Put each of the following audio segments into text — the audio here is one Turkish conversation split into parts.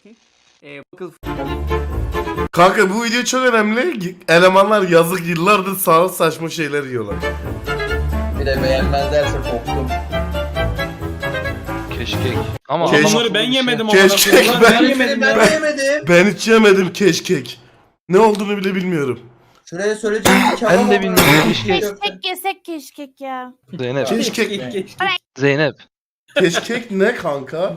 Okay. Ee, bakın Kanka bu video çok önemli. Elemanlar yazık yıllardır sağ saçma şeyler yiyorlar. Bir de beğenmezlerse korktum. Keşkek. Ama Keşkek. anlamadım Bunları ben yemedim Keşkek amına ben- koyayım. Ben, yemedim ben de yemedim. Ben hiç yemedim keşkek. Ne olduğunu bile bilmiyorum. Şuraya söyleyeceğim Ben de bilmiyorum. Keşkek. Keşkek yesek keşkek ya. Zeynep. Keşkek. Keşkek, keşkek. Zeynep. Keşkek ne kanka?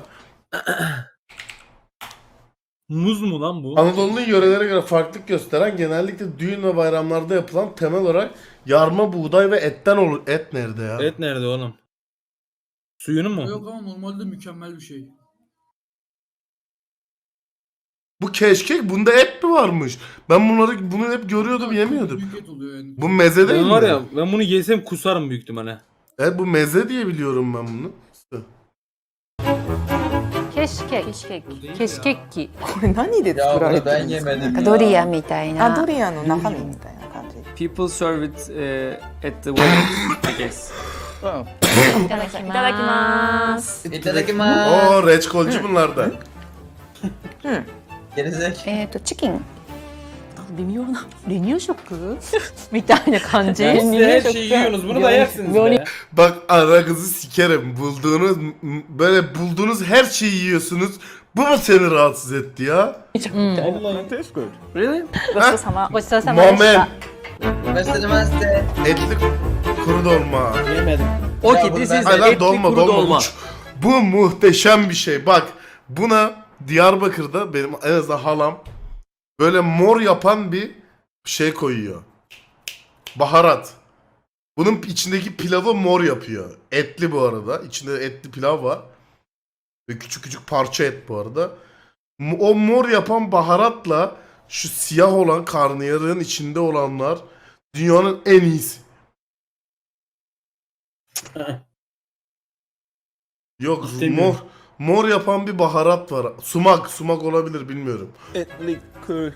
Muz mu lan bu? Anadolu'nun yörelere göre farklılık gösteren genellikle düğün ve bayramlarda yapılan temel olarak yarma buğday ve etten olur. Et nerede ya? Et nerede oğlum? Suyunu mu? Yok ama normalde mükemmel bir şey. Bu keşkek bunda et mi varmış? Ben bunları bunu hep görüyordum yemiyordum. Büyük et oluyor yani. Bu meze değil Ben mi? var ya ben bunu yesem kusarım büyük ihtimalle. Evet bu meze diye biliyorum ben bunu. ケシケケシケケシケッキこれ何で Ya 作られ bunu てる ben んですか yemedim ya. ドリアみたいあドなリアの中身みたいな感じ People serve it uh, at the wedding, I guess. いただきますいただきまOo reçkolcu bunlar da. す。Gerizek. えっとチキン 微妙な離乳食みたいな感じ Yani siz de her şeyi yiyorsunuz bunu da yersiniz be. Bak ara kızı sikerim. Bulduğunuz böyle bulduğunuz her şeyi yiyorsunuz. Bu mu seni rahatsız etti ya? Vallahi. Really? ごちそうさまごちそうさまでし Momen. た Mesele mesele. Etli kuru dolma. Yemedim. Okay, bunu this ben- is Hayır lan etli dolma kuru dolma. dolma. Bu, bu muhteşem bir şey. Bak buna Diyarbakır'da benim en azından halam böyle mor yapan bir şey koyuyor. Baharat. Bunun içindeki pilavı mor yapıyor. Etli bu arada. İçinde etli pilav var. Ve küçük küçük parça et bu arada. O mor yapan baharatla şu siyah olan karnıyarığın içinde olanlar dünyanın en iyisi. Yok mor mor yapan bir baharat var. Sumak, sumak olabilir bilmiyorum. Kuru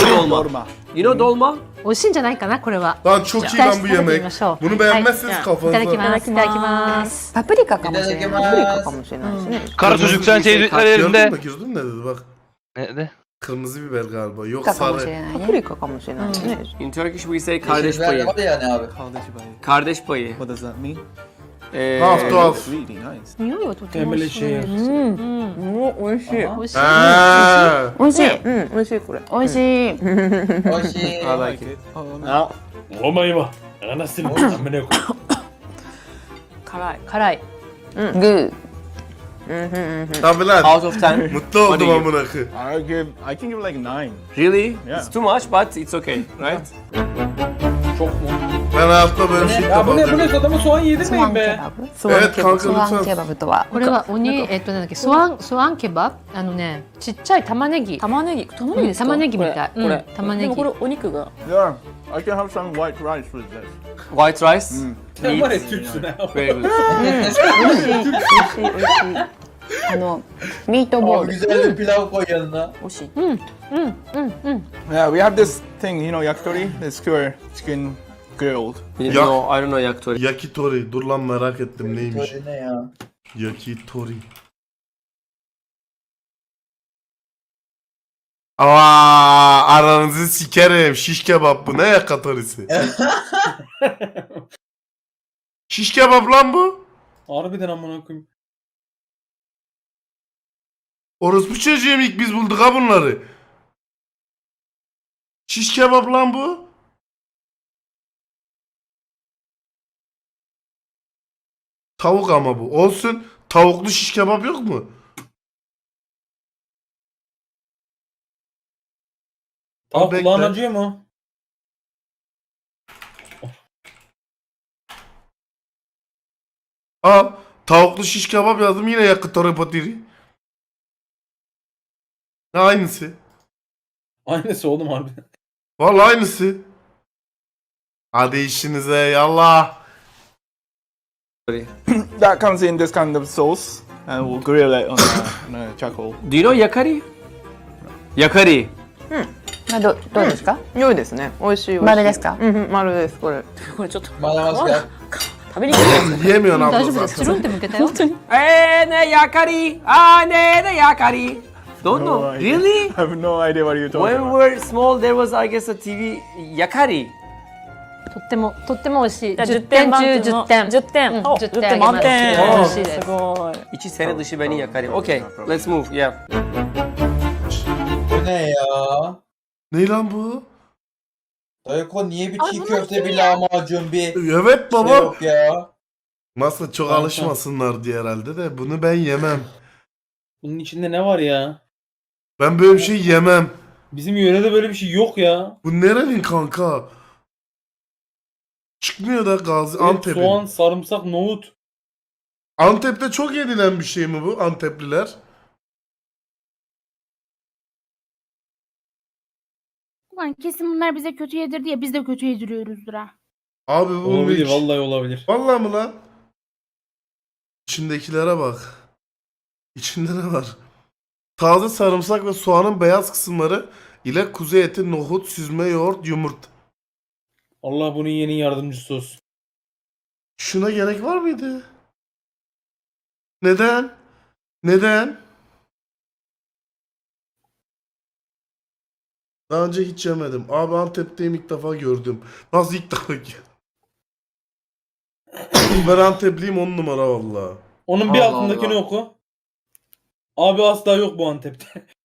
dolma. You know dolma? 美味しいんじゃないかなこれは Lan çok iyi 期待 lan して bu 食べてみ yemek. ましょう Bunu beğenmezseniz いただき kafanıza. ますいただきますパプリカかもしれないいただきパますプリカかもしれないですね Kara çocuk sen şey çocuklar Gördün elinde. mü? Gördün mü ne dedi bak. Ne de? Kırmızı biber galiba. Yok かもし sarı. れないパプリカかもしれないですね In Turkish we say kardeş Yeşil biber payı. var yani abi. Kardeş payı. What does that mean? Ee, Tuhaf tuhaf. It's really nice. 匂いはとても美 Temel 味しい şey. うんお美味しい美味しい Ha. 美味しいうん美味しいこれ美味しい Hoşi. I like it. Oh, no. Olmayı bak. Anasını amına koyayım. 辛い辛いグ Tabii lan. Out of 10. Mutlu oldum Hadi. amına koyayım. I give. I can give like nine. Really? Yeah. It's too much but it's okay, right? Çok mu? Ben hayatta böyle bir şey Ya bu ne bu ne adamı soğan ソ yedirmeyin ワンケ be. バブソワン Evet ケバブ kanka lütfen. バブとはこれは鬼えっとなんだっけソワンソワンケバブあのねちっちゃい玉ねぎ玉ねぎ玉うん玉ねぎみたいこれうん玉ねぎでもこれお肉が Yeah. I can have some white rice with this. White rice? Sen var ya Türksün ha. Very good. 美味しい美味しい美味しいあのミートボ O ール güzel bir pilav koy yanına. 美味しいうんうんうん Yeah, we have this thing, you know, yakitori. The skewer chicken grilled. You Yak- know, I don't know yakitori. Yakitori. Dur lan merak ettim neymiş. Böyle ne ya? Yakitori. Aa, aranızı sikerim. Şiş kebap bu. Ne yakatorisi? Şiş kebap lan bu. Harbiden amına koyayım. Orospu çocuğum ilk biz bulduk ha bunları. Şiş kebap lan bu. Tavuk ama bu. Olsun. Tavuklu şiş kebap yok mu? Tavuk Bekle. kulağın acıyor mu? Al. Tavuklu şiş kebap yazdım yine yakitori patiri. Aynısı. Aynısı oğlum harbiden. Vallahi aynısı. Hadi işinize yallah. That comes in this kind of sauce, and we'll grill it on a, on a charcoal. Do you know yakari? Yakari. あどどうですか良いですね美味しい美味しい丸ですかうんうん丸ですこれこれちょっと Bana maske. 食べにくい Yiyemiyorsun 大 abla 丈夫ですつ zaten. るんって向けたよ Eh ne yakari? Ah ne ne yakari? Don't No know. idea. Really? I have no idea what you're talking When we about. were small, there was, I guess, a TV yakari. とってもとっても美味しい。じゃあ10点中10点。 10点。うんお10 10点点満点。あげます美味しいです。すごい。 İki sene dışı beni yakari. Okay, let's move. Yeah. Bu ne ya? Ne lan bu? Dayıko niye bir çiğ köfte bir lahmacun bir Evet şey baba. yok ya? Masa çok Kanka. alışmasınlar diye herhalde de bunu ben yemem. Bunun içinde ne var ya? Ben böyle bir şey yemem. Bizim yörede böyle bir şey yok ya. Bu nerenin kanka? Çıkmıyor da Gazi Evet, Antep'in. soğan, sarımsak, nohut. Antep'te çok yedilen bir şey mi bu Antepliler? Ulan kesin bunlar bize kötü yedirdi ya biz de kötü yediriyoruzdur ha. Abi bu Olabilir hiç- vallahi olabilir. Vallahi mı lan? İçindekilere bak. İçinde ne var? Taze sarımsak ve soğanın beyaz kısımları ile kuzu eti, nohut, süzme yoğurt, yumurta. Allah bunun yeni yardımcısı olsun. Şuna gerek var mıydı? Neden? Neden? Daha önce hiç yemedim. Abi Antep'teyim ilk defa gördüm. Nasıl ilk defa gördüm? ben Antepliyim on numara valla. Onun bir Allah altındakini Allah. oku. Abi asla yok bu Antep'te.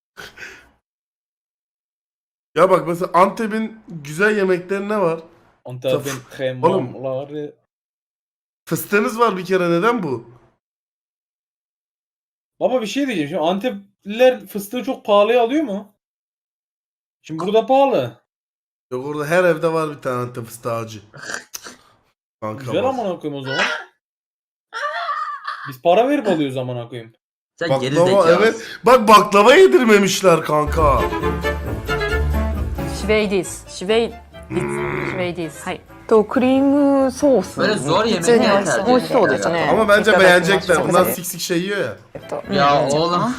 Ya bak mesela Antep'in güzel yemekleri ne var? Antep'in kremamları. Fıstığınız var bir kere neden bu? Baba bir şey diyeceğim. Şimdi Antepliler fıstığı çok pahalıya alıyor mu? Şimdi burada pahalı. Yok orada her evde var bir tane Antep fıstığı ağacı. Kanka Güzel bak. amına koyayım o zaman. Biz para verip alıyoruz amına koyayım. Sen Baklava evet. Bak baklava yedirmemişler kanka. シベイディス。シベイ。シベイディス。はい。とクリームソース Böyle zor 普 yemek 通に ne 美味し tercih 美味しそうですね Ama bence いただきます beğenecekler. Bunlar すいません sik sik şey yiyor ya. えっと Ya oğlum.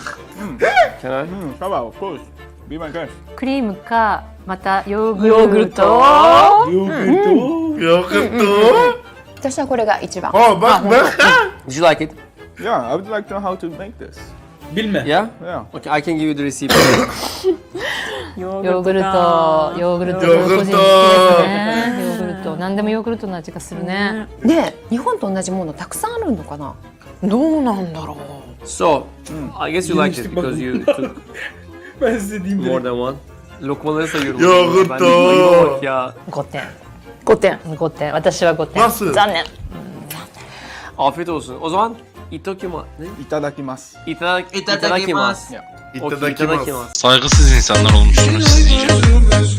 Can I? Mm, Baba, of course. Be my guest. クリームかまたヨーグヨーグルルト。ト。 Yogurtu. Yakıttı. 私はこれが一番 Ha bak ben. Did you like it? Yeah, I would like to know how to make this. Bilme. Yeah? Yeah. Okay, I can give you the receipt. ヨヨーグルト。ヨーグルト。ヨーグルトね。ヨーグルト。何でもヨーグルトの味がするね。ね日本と同じものたくさんあるのかなどうなんだろう so, I guess you liked it because you took Ben diyeyim more direkt. than one. Lokmaları sayıyorum. Yoğurt Ben de bak ya. 5点。5点。5点。私は5点。残念。Afiyet olsun. O zaman い、ただきます。いただきます。いただきます。